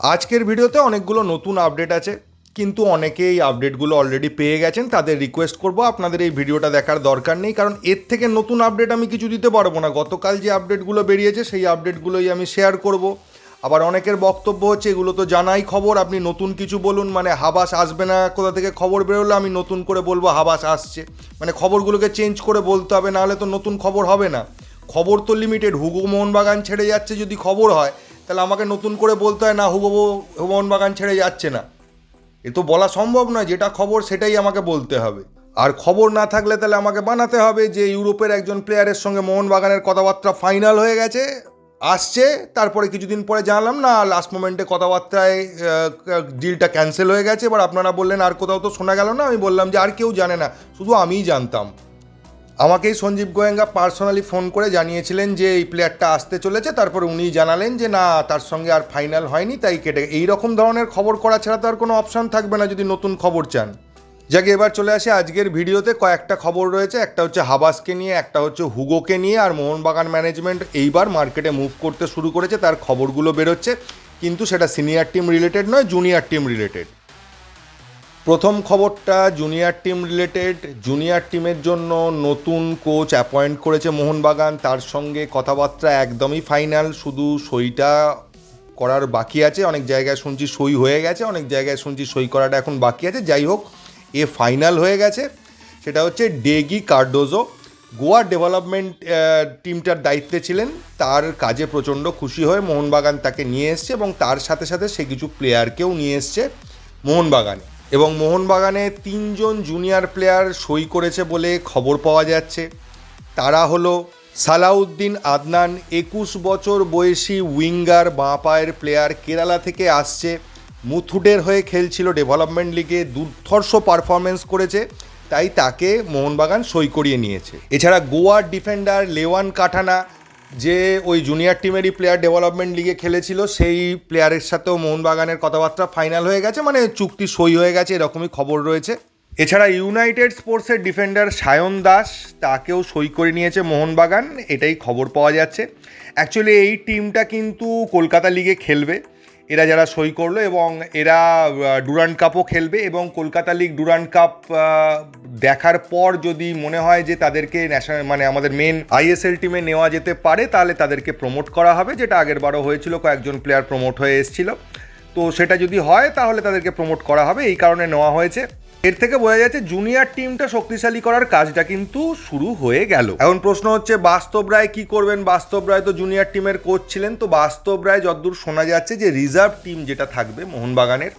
আজকের ভিডিওতে অনেকগুলো নতুন আপডেট আছে, কিন্তু অনেকেই আপডেটগুলো অলরেডি পেয়ে গেছেন, তাদের রিকোয়েস্ট করব, আপনাদের এই ভিডিওটা দেখার দরকার নেই, কারণ এর থেকে নতুন আপডেট আমি কিছু দিতে পারব না। গতকাল যে আপডেটগুলো বেরিয়েছে, সেই আপডেটগুলোই আমি শেয়ার করব। আবার অনেকের বক্তব্য হচ্ছে, এগুলো তো জানাই খবর, আপনি নতুন কিছু বলুন মানে হাবাস আসবে না, কোথা থেকে খবর বেরোলে, আমি নতুন করে বলব, হাবাস আসছে। মানে খবরগুলোকে চেঞ্জ করে বলতে হবে, নাহলে তো নতুন খবর হবে না। খবর তো লিমিটেড হুগো মোহনবাগান ছেড়ে যাচ্ছে যদি খবর হয় তাহলে আমাকে নতুন করে বলতে হয়, না হুগো মোহনবাগান ছেড়ে যাচ্ছে না। এ তো বলা সম্ভব নয়, যেটা খবর সেটাই আমাকে বলতে হবে। আর খবর না থাকলে তাহলে আমাকে বানাতে হবে যে ইউরোপের একজন প্লেয়ারের সঙ্গে মোহনবাগানের কথাবার্তা ফাইনাল হয়ে গেছে, আসছে, তারপরে কিছুদিন পরে জানলাম, না লাস্ট মোমেন্টে কথাবার্তায় ডিলটা ক্যান্সেল হয়ে গেছে। এবার আপনারা বললেন, আর কোথাও তো শোনা গেল না। আমি বললাম যে, আর কেউ জানে না। শুধু আমিই জানতাম। আমাকেই সঞ্জীব গোয়েঙ্গা পার্সোনালি ফোন করে জানিয়েছিলেন যে এই প্লেয়ারটা আসতে চলেছে। তারপর উনি জানালেন যে, না, তার সঙ্গে আর ফাইনাল হয়নি, তাই কেটে এই রকম ধরনের খবর করা ছাড়া তো আর কোনো অপশান থাকবে না যদি নতুন খবর চান। যাকে, এবার চলে আসে আজকের ভিডিওতে। কয়েকটা খবর রয়েছে, একটা হচ্ছে হাবাসকে নিয়ে, একটা হচ্ছে হুগোকে নিয়ে, আর মোহনবাগান ম্যানেজমেন্ট এইবার মার্কেটে মুভ করতে শুরু করেছে, তার খবরগুলো বেরোচ্ছে। কিন্তু সেটা সিনিয়র টিম রিলেটেড নয়, জুনিয়র টিম রিলেটেড। প্রথম খবরটা জুনিয়র টিম রিলেটেড। জুনিয়র টিমের জন্য নতুন কোচ অ্যাপয়েন্ট করেছে মোহনবাগান। তার সঙ্গে কথাবার্তা একদমই ফাইনাল। শুধু সইটা করার বাকি আছে। অনেক জায়গায় শুনছি সই হয়ে গেছে। অনেক জায়গায় শুনছি সই করাটা এখন বাকি আছে। যাই হোক, এ ফাইনাল হয়ে গেছে। সেটা হচ্ছে ডেগি কার্ডোজো। গোয়া ডেভেলপমেন্ট টিমটার দায়িত্বে ছিলেন। তার কাজে প্রচণ্ড খুশি হয়ে মোহনবাগান তাকে নিয়ে এসছে এবং তার সাথে সাথে সে কিছু প্লেয়ারকেও নিয়ে এসছে মোহনবাগানে। এবং মোহনবাগানে তিনজন জুনিয়র প্লেয়ার সই করেছে বলে খবর পাওয়া যাচ্ছে। তারা হলো সালাউদ্দিন আদনান, একুশ বছর বয়সী উইঙ্গার, বাঁ পায়ের প্লেয়ার কেরালা থেকে আসছে। মুথুটের হয়ে খেলছিল ডেভেলপমেন্ট লিগে দুর্ধর্ষ পারফরমেন্স করেছে, তাই তাকে মোহনবাগান সই করিয়ে নিয়েছে। এছাড়া গোয়ার ডিফেন্ডার লেওয়ান কাঠানা যে ওই জুনিয়র টিমেরই প্লেয়ার ডেভেলপমেন্ট লিগে খেলেছিল, সেই প্লেয়ারের সাথেও মোহনবাগানের কথাবার্তা ফাইনাল হয়ে গেছে মানে চুক্তি সই হয়ে গেছে, এরকমই খবর রয়েছে। এছাড়া ইউনাইটেড স্পোর্টসের ডিফেন্ডার সায়ন দাস, তাকেও সই করে নিয়েছে মোহনবাগান, এটাই খবর পাওয়া যাচ্ছে। অ্যাকচুয়ালি এই টিমটা কিন্তু কলকাতা লিগে খেলবে। এরা যারা সই করল এবং এরা ডুরান্ড কাপও খেলবে এবং কলকাতা লিগ ডুরান্ড কাপ দেখার পর যদি মনে হয় যে তাদেরকে ন্যাশনাল মানে আমাদের মেন আইএসএল টিমে নেওয়া যেতে পারে, তাহলে তাদেরকে প্রমোট করা হবে, যেটা আগের বারও হয়েছিল, কয়েকজন প্লেয়ার প্রমোট হয়ে এসেছিল। তো সেটা যদি হয়, তাহলে তাদেরকে প্রমোট করা হবে, এই কারণে নেওয়া হয়েছে। এর থেকে বোঝা যাচ্ছে জুনিয়র টিমটা শক্তিশালী করার কাজটা কিন্তু শুরু হয়ে গেল। এখন প্রশ্ন হচ্ছে, বাস্তব রায় কি করবেন? বাস্তব রায় তো জুনিয়র টিমের কোচ ছিলেন, তো বাস্তব রায় যতদূর শোনা যাচ্ছে যে রিজার্ভ টিম যেটা থাকবে মোহনবাগানের,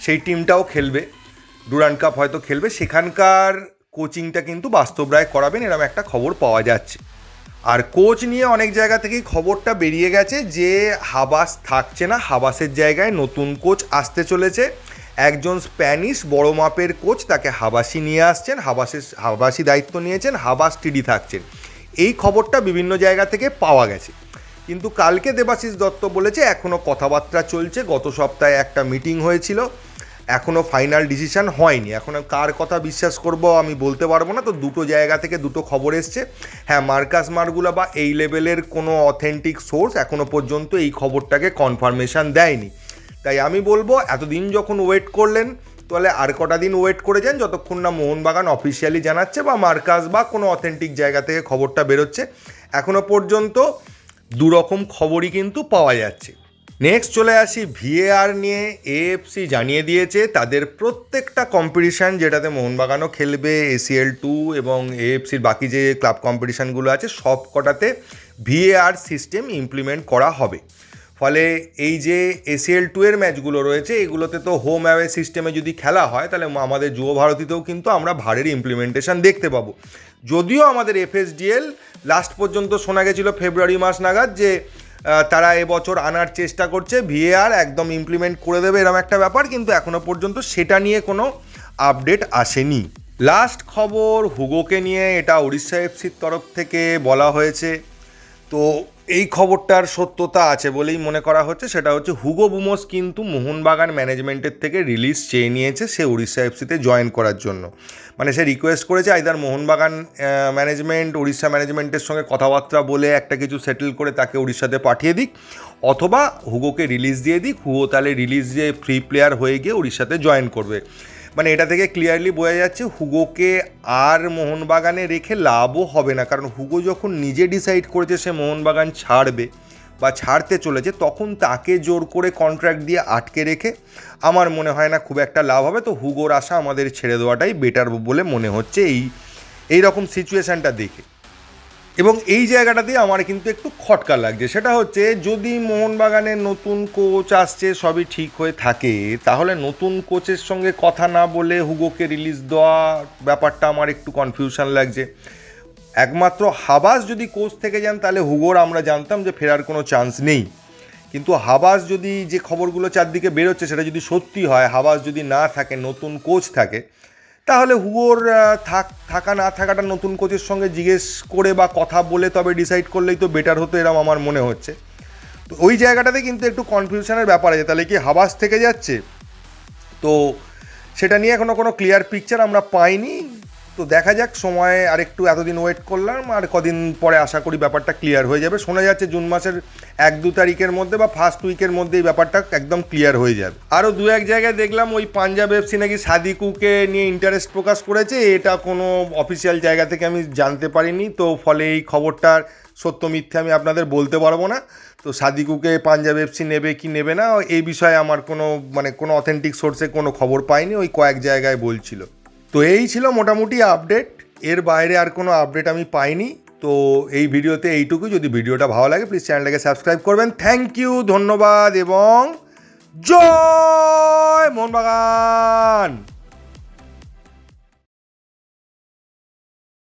সেই টিমটাও খেলবে। ডুরান্ড কাপ হয়তো খেলবে। সেখানকার কোচিংটা কিন্তু বাস্তব রায় করাবেন, এরকম একটা খবর পাওয়া যাচ্ছে। আর কোচ নিয়ে অনেক জায়গা থেকেই খবরটা বেরিয়ে গেছে যে হাবাস থাকছে না, হাবাসের জায়গায় নতুন কোচ আসতে চলেছে। একজন স্প্যানিশ বড় মাপের কোচ তাকে হাবাসি নিয়ে আসছেন, হাবাসের, হাবাসি দায়িত্ব নিয়েছেন, হাবাস টিডি থাকছেন। এই খবরটা বিভিন্ন জায়গা থেকে পাওয়া গেছে। কিন্তু কালকে দেবাশিস দত্ত বলেছে এখনও কথাবার্তা চলছে, গত সপ্তাহে একটা মিটিং হয়েছিল এখনও ফাইনাল ডিসিশন হয়নি। এখন কার কথা বিশ্বাস করব আমি বলতে পারব না, তো দুটো জায়গা থেকে দুটো খবর এসছে। হ্যাঁ মার্কাস মার্গুলা বা এই লেভেলের কোনো অথেন্টিক সোর্স এখনও পর্যন্ত এই খবরটাকে কনফার্মেশন দেয়নি। তাই আমি বলব, এতদিন যখন ওয়েট করলেন, তাহলে আর কটা দিন ওয়েট করে যান, যতক্ষণ না মোহনবাগান অফিসিয়ালি জানাচ্ছে বা মার্কাস বা কোনো অথেন্টিক জায়গা থেকে খবরটা বেরোচ্ছে। এখনও পর্যন্ত দুরকম খবরই কিন্তু পাওয়া যাচ্ছে। নেক্সট চলে আসি ভিএআর নিয়ে এএফসি জানিয়ে দিয়েছে, তাদের প্রত্যেকটা কম্পিটিশান যেটাতে মোহনবাগানও খেলবে এসিএল টু এবং এএফসির বাকি যে ক্লাব কম্পিটিশানগুলো আছে সব কটাতে ভিএআর সিস্টেম ইমপ্লিমেন্ট করা হবে। ফলে এই যে এসিএল টু এর ম্যাচগুলো রয়েছে, এগুলোতে তো হোম অ্যাওয়ে সিস্টেমে যদি খেলা হয়, তাহলে আমাদের যুব ভারতীতেও কিন্তু আমরা ভারের ইমপ্লিমেন্টেশন দেখতে পাবো। যদিও আমাদের এফএসডিএল লাস্ট পর্যন্ত শোনা গেছিল ফেব্রুয়ারি মাস নাগাদ যে তারা এবছর আনার চেষ্টা করছে ভিএআর একদম ইমপ্লিমেন্ট করে দেবে এরকম একটা ব্যাপার, কিন্তু এখনও পর্যন্ত সেটা নিয়ে কোনো আপডেট আসেনি। লাস্ট খবর হুগোকে নিয়ে, এটা উড়িষ্যা এফসির তরফ থেকে বলা হয়েছে। তো এই খবরটার সত্যতা আছে বলেই মনে করা হচ্ছে। সেটা হচ্ছে হুগো বুমোস কিন্তু মোহনবাগান ম্যানেজমেন্টের থেকে রিলিজ চেয়ে নিয়েছে সে উড়িষ্যা এফসিতে জয়েন করার জন্য। মানে সে রিকোয়েস্ট করেছে আইদার মোহনবাগান ম্যানেজমেন্ট উড়িষ্যা ম্যানেজমেন্টের সঙ্গে কথাবার্তা বলে একটা কিছু সেটেল করে তাকে উড়িষ্যাতে পাঠিয়ে দিক, অথবা হুগোকে রিলিজ দিয়ে দিক। হুগো তাহলে রিলিজ দিয়ে ফ্রি প্লেয়ার হয়ে গিয়ে উড়িষ্যাতে জয়েন করবে। মানে এটা থেকে ক্লিয়ারলি বোঝা যাচ্ছে হুগোকে আর মোহনবাগানে রেখে লাভও হবে না। কারণ হুগো যখন নিজে ডিসাইড করেছে সে মোহনবাগান ছাড়বে বা ছাড়তে চলেছে, তখন তাকে জোর করে কন্ট্রাক্ট দিয়ে আটকে রেখে আমার মনে হয় না খুব একটা লাভ হবে। তো হুগোর আশা আমাদের ছেড়ে দেওয়াটাই বেটার বলে মনে হচ্ছে এই এই রকম সিচুয়েশানটা দেখে। এবং এই জায়গাটাতে আমার কিন্তু একটু খটকা লাগছে। সেটা হচ্ছে যদি মোহনবাগানের নতুন কোচ আসছে, সবই ঠিক হয়ে থাকে, তাহলে নতুন কোচের সঙ্গে কথা না বলে হুগোকে রিলিজ দেওয়া ব্যাপারটা আমার একটু কনফিউশন লাগছে। একমাত্র হাবাস যদি কোচ থেকে যান, তাহলে হুগোর আমরা জানতাম যে ফেরার কোনো চান্স নেই। কিন্তু হাবাস যদি যে খবরগুলো চারদিকে বেরোচ্ছে, সেটা যদি সত্যি হয়, হাবাস যদি না থাকে, নতুন কোচ থাকে তাহলে হুয়োর থাক, থাকা না থাকাটা নতুন কোচের সঙ্গে জিজ্ঞেস করে বা কথা বলে তবে ডিসাইড করলেই তো বেটার হতো এরকম আমার মনে হচ্ছে। তো ওই জায়গাটাতে কিন্তু একটু কনফিউশনের ব্যাপার আছে। তাহলে কি হাবাস থেকে যাচ্ছে? তো সেটা নিয়ে এখনও কোনো ক্লিয়ার পিকচার আমরা পাইনি। তো দেখা যাক, সময় আর একটু এতদিন ওয়েট করলাম, আর কদিন পরে আশা করি ব্যাপারটা ক্লিয়ার হয়ে যাবে। শোনা যাচ্ছে জুন মাসের এক দু তারিখের মধ্যে বা ফার্স্ট উইকের মধ্যে এই ব্যাপারটা একদম ক্লিয়ার হয়ে যাবে। আরও দু এক জায়গায় দেখলাম ওই পাঞ্জাব এফসি নাকি সাদিকুকে নিয়ে ইন্টারেস্ট প্রকাশ করেছে, এটা কোনো অফিসিয়াল জায়গা থেকে আমি জানতে পারিনি, তো ফলে এই খবরটার সত্য মিথ্যে আমি আপনাদের বলতে পারব না। তো সাদিকুকে পাঞ্জাব এফসি নেবে কি নেবে না, এই বিষয়ে আমার কোনো মানে কোনো অথেন্টিক সোর্সে কোনো খবর পাইনি, ওই কয়েক জায়গায় বলছিল। তো এই ছিল মোটামুটি আপডেট এর বাইরে আর কোনো আপডেট আমি পাইনি। তো এই ভিডিওতে এইটুকু যদি ভিডিওটা ভালো লাগে প্লিজ চ্যানেলটাকে সাবস্ক্রাইব করবেন। থ্যাংক ইউ ধন্যবাদ, এবং জয় মোহনবাগান!